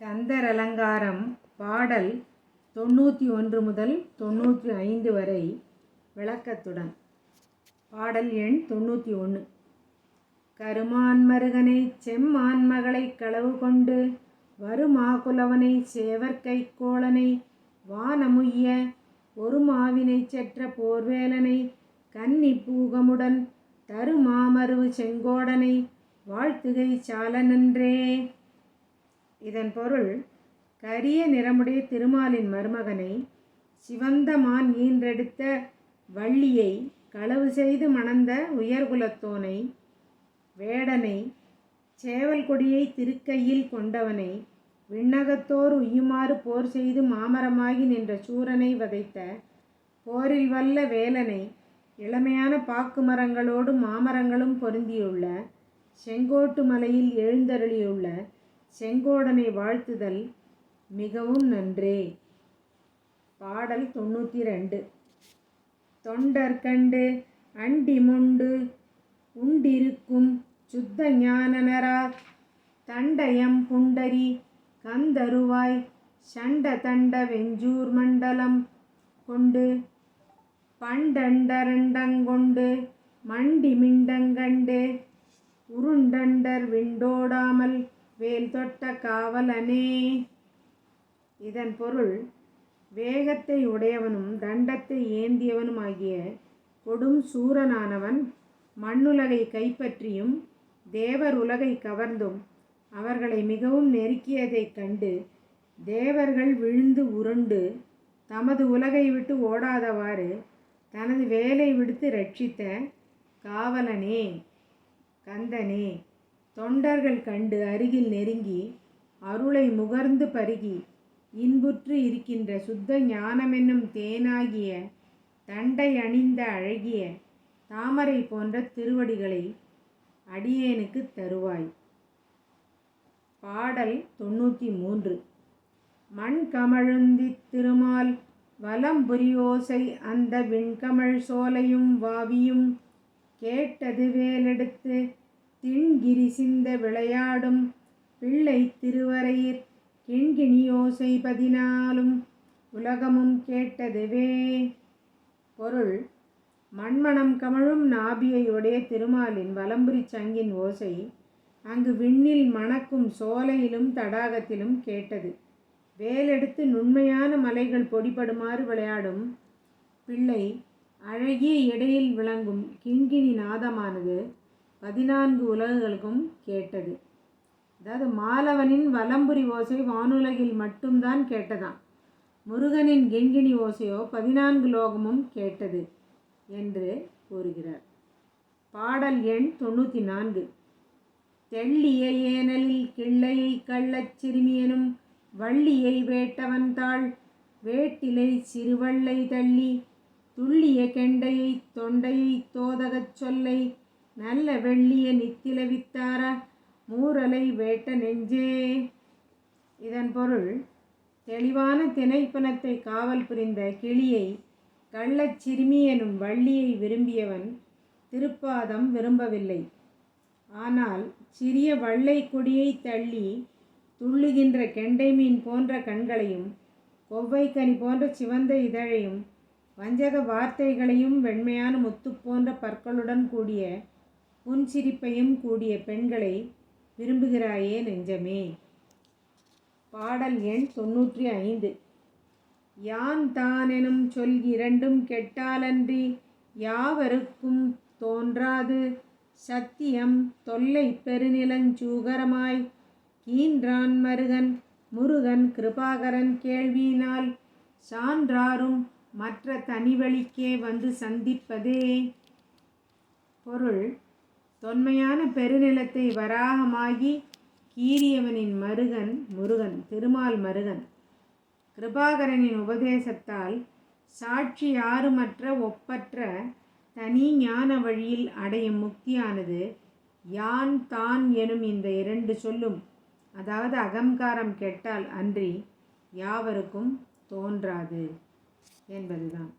கந்தர் அலங்காரம் பாடல் தொண்ணூற்றி ஒன்று முதல் தொண்ணூற்றி ஐந்து வரை விளக்கத்துடன். பாடல் எண் தொண்ணூற்றி ஒன்று. கருமான் மருகனை செம்மான் மகளை களவு கொண்டு வருமாகுலவனை சேவற்கை கோளனை வானமுய்ய ஒரு மாவினை செற்ற போர்வேலனை கன்னி பூகமுடன் தருமாமருவு செங்கோடனை வாழ்த்துகை சாலனன்றே. இதன் பொருள் கரிய நிறமுடைய திருமாலின் மருமகனை சிவந்த மான் ஈன்றெடுத்த வள்ளியை களவு செய்து மணந்த உயர்குலத்தோனை வேடனை சேவல் கொடியை திருக்கையில் கொண்டவனை விண்ணகத்தோர் உய்யுமாறு போர் செய்து மாமரமாகி நின்ற சூரனை வதைத்த போரில் வல்ல வேலனை இளமையான பாக்கு மரங்களோடு மாமரங்களும் பொருந்தியுள்ள செங்கோட்டு மலையில் எழுந்தருளியுள்ள செங்கோடனை வாழ்த்துதல் மிகவும் நன்றே. பாடல் தொண்ணூற்றி ரெண்டு தொண்டர் கண்டு அண்டி முண்டு உண்டிருக்கும் சுத்த ஞானனரார் தண்டயம் புண்டரி கந்தருவாய் சண்ட தண்ட வெஞ்சூர் மண்டலம் கொண்டு பண்டண்டரண்டங்கொண்டு மண்டி மிண்டங்கண்டு உருண்டண்டர் விண்டோடாமல் வேல் தொட்ட காவலனே. இதன் பொருள் வேகத்தை உடையவனும் தண்டத்தை ஏந்தியவனுமாகிய கொடும் சூரனானவன் மண்ணுலகை கைப்பற்றியும் தேவர் உலகை கவர்ந்தும் அவர்களை மிகவும் நெருக்கியதைக் கண்டு தேவர்கள் விழுந்து உருண்டு தமது உலகை விட்டு ஓடாதவாறு தனது வேலை விடுத்து ரட்சித்த காவலனே கந்தனே. தொண்டர்கள் கண்டு அருகில் நெருங்கி அருளை முகர்ந்து பருகி இன்புற்று இருக்கின்ற சுத்த ஞானமென்னும் தேனாகிய தண்டை அணிந்த அழகிய தாமரை போன்ற திருவடிகளை அடியேனுக்கு தருவாய். பாடல் தொண்ணூற்றி மூன்று. மண் கமழுந்தி திருமால் வலம்புரியோசை அந்த விண்கமழ் சோலையும் வாவியும் கேட்டது வேலெடுத்து தென்கிரி சிந்த விளையாடும் பிள்ளை திருவரையிற் கெண்கிணியோசை பதினாலும் உலகமும் கேட்டதுவே. பொருள் மண்மணம் கமழும் நாபியையுடைய திருமாலின் வலம்புரி சங்கின் ஓசை அங்கு விண்ணில் மணக்கும் சோலையிலும் தடாகத்திலும் கேட்டது. வேலெடுத்து நுண்மையான மலைகள் பொடிபடுமாறு விளையாடும் பிள்ளை அழகிய இடையில் விளங்கும் கிண்கிணி நாதமானது பதினான்கு உலகுகளுக்கும் கேட்டது. அதாவது மாலவனின் வலம்புரி ஓசை வானுலகில் மட்டும்தான் கேட்டதாம். முருகனின் கெங்கினி ஓசையோ பதினான்கு லோகமும் கேட்டது என்று கூறுகிறார். பாடல் எண் தொண்ணூற்றி நான்கு தெள்ளிய ஏனலில் கிள்ளையை கள்ளச் சிறுமியனும் வள்ளியை வேட்டவன் தாள். வேட்டிலை சிறுவள்ளை தள்ளி துள்ளிய கெண்டையை தொண்டையை தோதகச் சொல்லை நல்ல வெள்ளிய நித்தில வித்தார மூரலை வேட்ட நெஞ்சே. இதன் பொருள் தெளிவான திணைப்பணத்தை காவல் புரிந்த கிளியை கள்ளச் சிறுமி எனும் வள்ளியை விரும்பியவன் திருப்பாதம் விரும்பவில்லை. ஆனால் சிறிய வள்ளை கொடியை தள்ளி துள்ளுகின்ற கெண்டை மீன் போன்ற கண்களையும் கொவ்வைக்கனி போன்ற சிவந்த இதழையும் வஞ்சக வார்த்தைகளையும் வெண்மையான முத்து போன்ற பற்களுடன் கூடிய புன்சிரிப்பையும் கூடிய பெண்களை விரும்புகிறாயே நெஞ்சமே. பாடல் எண் தொன்னூற்றி ஐந்து. யான் தானெனும் சொல் இரண்டும் கெட்டாலன்றி யாவருக்கும் தோன்றாது. சத்தியம் தொல்லை பெருநிலஞ்சூகரமாய் கீன்றான் மருகன் முருகன் கிருபாகரன் கேள்வியினால் சான்றாரும் மற்ற தனிவழிக்கே வந்து சந்திப்பதே பொருள். தொன்மையான பெருநிலத்தை வராகமாகி கீரியவனின் மருகன் முருகன் திருமால் மருகன். கிருபாகரனின் உபதேசத்தால் சாட்சி யாருமற்ற ஒப்பற்ற தனி ஞான வழியில் அடையும் முக்தியானது யான் தான் எனும் இந்த இரண்டு சொல்லும். அதாவது அகங்காரம் கெட்டால் அன்றி யாவருக்கும் தோன்றாது என்பதுதான்.